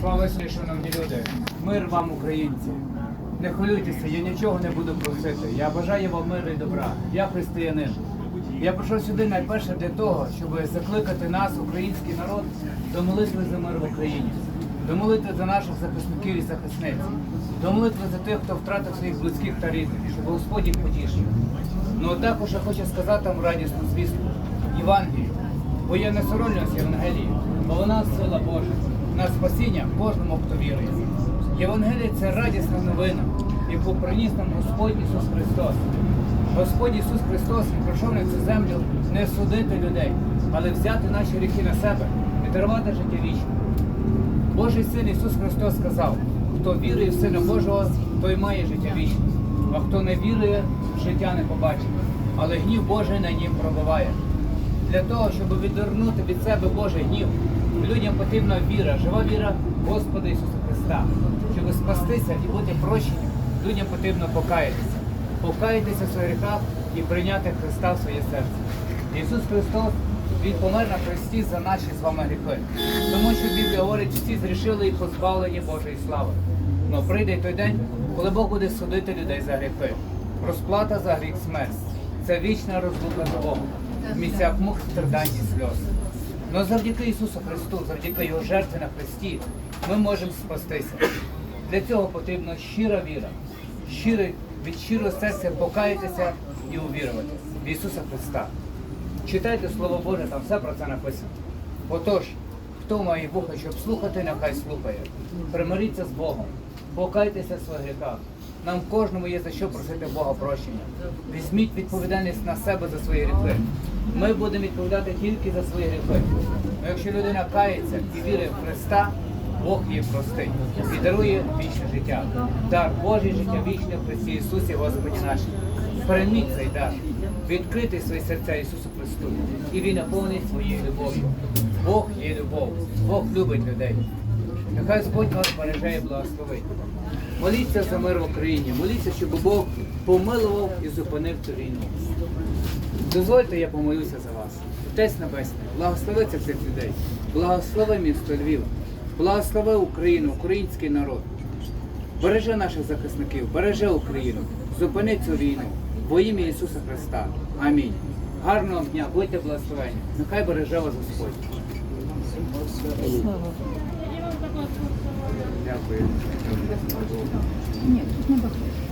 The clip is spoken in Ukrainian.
Слава Ісусу, шановні люди! Мир вам, українці! Не хвилюйтеся, я нічого не буду просити. Я бажаю вам миру і добра. Я християнин. Я прийшов сюди найперше для того, щоб закликати нас, український народ, до молитви за мир в Україні, до молитви за наших захисників і захисниць, до молитви за тих, хто втратив своїх близьких та рідних, щоб Господь їх потішив. Ну а також я хочу сказати вам радісну звістку Євангелію. Бо я не соромлюся Євангелії, бо вона сила Божа, на спасіння кожному, хто вірує. Євангелія це радісна новина, яку приніс нам Господь Ісус Христос. Господь Ісус Христос прийшов на цю землю не судити людей, але взяти наші гріхи на себе і дарувати життя вічне. Божий син Ісус Христос сказав, хто вірує в Сина Божого, той має життя вічне, а хто не вірує, життя не побачить, але гнів Божий на нім пробиває. Для того, щоб відвернути від себе Божий гнів, людям потрібна віра, жива віра Господа Ісуса Христа. Щоб спастися і бути прощеним, людям потрібно покаятися. Покаятися в своїх гріхах і прийняти Христа в своє серце. Ісус Христос, Він помер на хресті за наші з вами гріхи. Тому що Біблія говорить, всі зрішили і позбавлені Божої слави. Но прийде той день, коли Бог буде судити людей за гріхи. Розплата за гріх смерть. Це вічна розлука з Богом. В місцях мук, страдань і сльоз. Но завдяки Ісусу Христу, завдяки Його жертві на Христі, ми можемо спастися. Для цього потрібна щира віра, щирий, від щирого серця покаятися і увірувати в Ісуса Христа. Читайте Слово Боже, там все про це написано. Отож, хто має вуха, щоб слухати, нехай слухає. Примиріться з Богом, покайтеся в своїх гріхах. Нам кожному є за що просити Бога прощення. Візьміть відповідальність на себе за свої гріхи. Ми будемо відповідати тільки за свої гріхи. Но якщо людина кається і вірить в Христа, Бог її простить і дарує вічне життя. Дар Божий життя вічне в Христі Ісусі Господі нашому. Прийміть цей дар, відкрити свої серця Ісусу Христу, і Він наповнить своєю любов'ю. Бог є любов, Бог любить людей. Нехай Господь вас береже і благословить. Моліться за мир в Україні, моліться, щоб Бог помилував і зупинив цю війну. Дозвольте, я помолюся за вас. Отець Небесний, благослови цих людей, благослови місто Львів, благослови Україну, український народ. Бережи наших захисників, бережи Україну, зупини цю війну во ім'я Ісуса Христа. Амінь. Гарного дня, будьте благословені. Нехай береже вас Господь. Ні, тут не багато.